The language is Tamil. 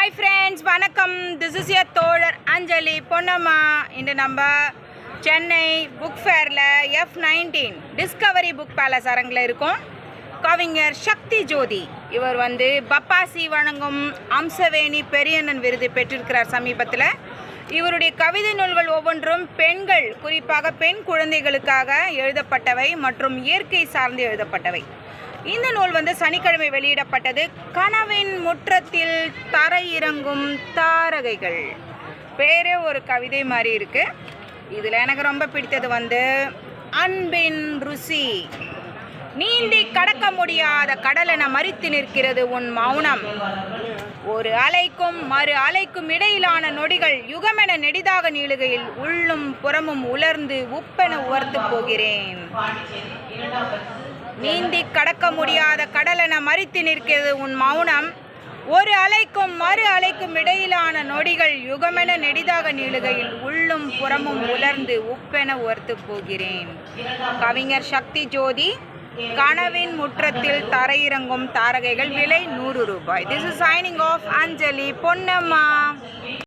ஹாய் ஃப்ரெண்ட்ஸ் வணக்கம். திஸ் இஸ் யர் தோழர் அஞ்சலி பொன்னம்மா. இன்று நம்ம Chennai book ஃபேரில் F nineteen Discovery Book Palace அரங்கில் இருக்கும். கவிஞர் சக்தி ஜோதி. இவர் வந்து பப்பாசி வழங்கும் அம்சவேணி பெரியண்ணன் விருது பெற்றிருக்கிறார் சமீபத்தில். இவருடைய கவிதை நூல்கள் ஒவ்வொன்றும் பெண்கள் குறிப்பாக பெண் குழந்தைகளுக்காக எழுதப்பட்டவை மற்றும் இயற்கை சார்ந்து எழுதப்பட்டவை. இந்த நூல் வந்து சனிக்கிழமை வெளியிடப்பட்டது. கனவின் முற்றத்தில் தரையிறங்கும் தாரகைகள். பேரே ஒரு கவிதை மாதிரி இருக்கு. இதில் எனக்கு ரொம்ப பிடித்தது வந்து அன்பின் ருசி. நீந்தி கடக்க முடியாத கடலென மறித்து நிற்கிறது உன் மௌனம். ஒரு அலைக்கும் மறு அலைக்கும் இடையிலான நொடிகள் யுகமென நெடிதாக நீளுகையில் உள்ளும் புறமும் உலர்ந்து உப்பென உவர்த்து போகிறேன். நீந்தி கடக்க முடியாத கடலென மறித்து நிற்கிறது உன் மௌனம். ஒரு அலைக்கும் மறு அலைக்கும் இடையிலான நொடிகள் யுகமென நெடிதாக நீளுகையில் உள்ளும் புறமும் உலர்ந்து உப்பென ஒர்த்து போகிறேன். கவிஞர் சக்தி ஜோதி கனவின் முற்றத்தில் தரையிறங்கும் தாரகைகள் விலை நூறு ரூபாய். This is signing off Anjali Ponnamma